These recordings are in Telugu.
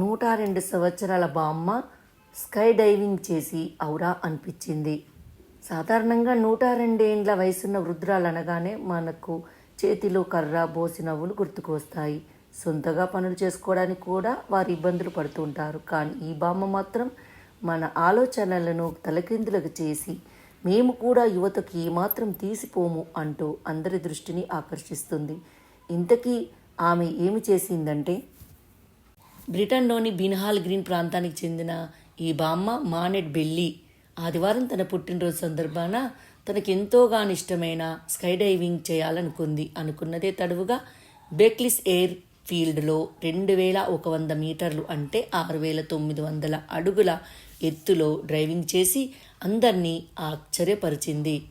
నూట రెండు సంవత్సరాల బామ్మ స్కై డైవింగ్ చేసి ఔరా అనిపించింది. సాధారణంగా నూట రెండేండ్ల వయసున్న వృద్ధురాలు అనగానే మనకు చేతిలో కర్ర బోసి నవ్వులు గుర్తుకు వస్తాయి. సొంతగా పనులు చేసుకోవడానికి కూడా వారు ఇబ్బందులు పడుతుంటారు కానీ ఈ బామ్మ మాత్రం మన ఆలోచనలను తలకిందులకు చేసి మేము కూడా యువతకు ఏమాత్రం తీసిపోము అంటూ అందరి దృష్టిని ఆకర్షిస్తుంది. ఇంతకీ ఆమె ఏమి చేసిందంటే బ్రిటన్లోని బిన్హాల్ గ్రీన్ ప్రాంతానికి చెందిన ఈ బామ్మ మానెట్ బెల్లి ఆదివారం తన పుట్టినరోజు సందర్భాన తనకెంతోగాని ఇష్టమైన స్కై డైవింగ్ చేయాలనుకుంది. అనుకున్నదే తడువుగా బెక్లిస్ ఎయిర్ ఫీల్డ్లో రెండు వేల ఒక వంద మీటర్లు అంటే ఆరు వేల తొమ్మిది వందల అడుగుల ఎత్తులో డ్రైవింగ్ చేసి అందరినీ ఆశ్చర్యపరిచింది.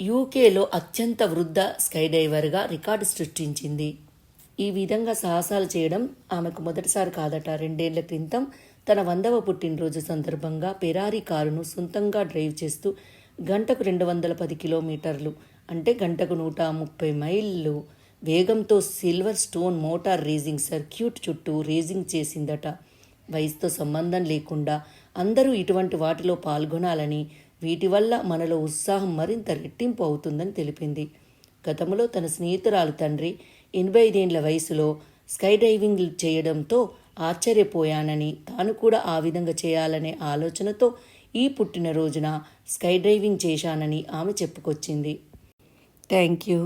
యూకేలో అత్యంత వృద్ధ స్కైడైవర్గా రికార్డు సృష్టించింది. ఈ విధంగా సాహసాలు చేయడం ఆమెకు మొదటిసారి కాదట. రెండేళ్ళ క్రితం తన వందవ పుట్టినరోజు సందర్భంగా పెరారీ కారును సొంతంగా డ్రైవ్ చేస్తూ గంటకు రెండు వందల పది కిలోమీటర్లు అంటే గంటకు నూట ముప్పై మైళ్ళు వేగంతో silver stone motor racing circuit చుట్టూ రేసింగ్ చేసిందట. వయసుతో సంబంధం లేకుండా అందరూ ఇటువంటి వాటిలో పాల్గొనాలని వీటి వల్ల మనలో ఉత్సాహం మరింత రెట్టింపు అవుతుందని తెలిపింది. గతంలో తన స్నేహితురాలు తండ్రి ఎనభై ఐదేండ్ల వయసులో స్కై డైవింగ్ చేయడంతో ఆశ్చర్యపోయానని తాను కూడా ఆ విధంగా చేయాలనే ఆలోచనతో ఈ పుట్టినరోజున స్కై డ్రైవింగ్ చేశానని ఆమె చెప్పుకొచ్చింది. Thank you.